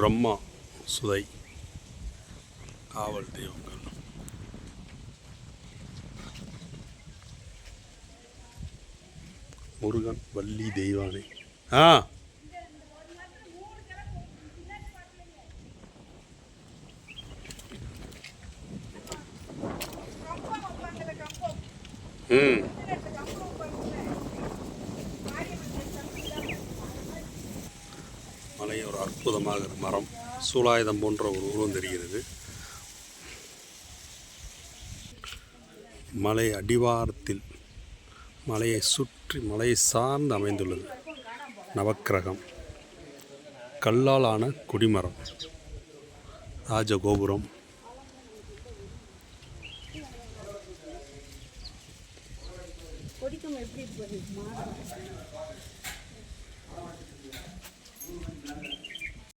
பிரம்மா சுதை காவல் தெய்வங்கள். முருகன் வள்ளி தெய்வானை. ஆ. ம். மலை ஒரு அற்புதமாக மரம் சூலாயுதம் போன்ற ஒரு உருவம் தெரிகிறது. மலை அடிவாரத்தில் மலையை சுற்றி மலையை சார்ந்து அமைந்துள்ளது நவக்கிரகம். கல்லால் ஆன குடிமரம் ராஜகோபுரம். கொடிக்கம் எப்படி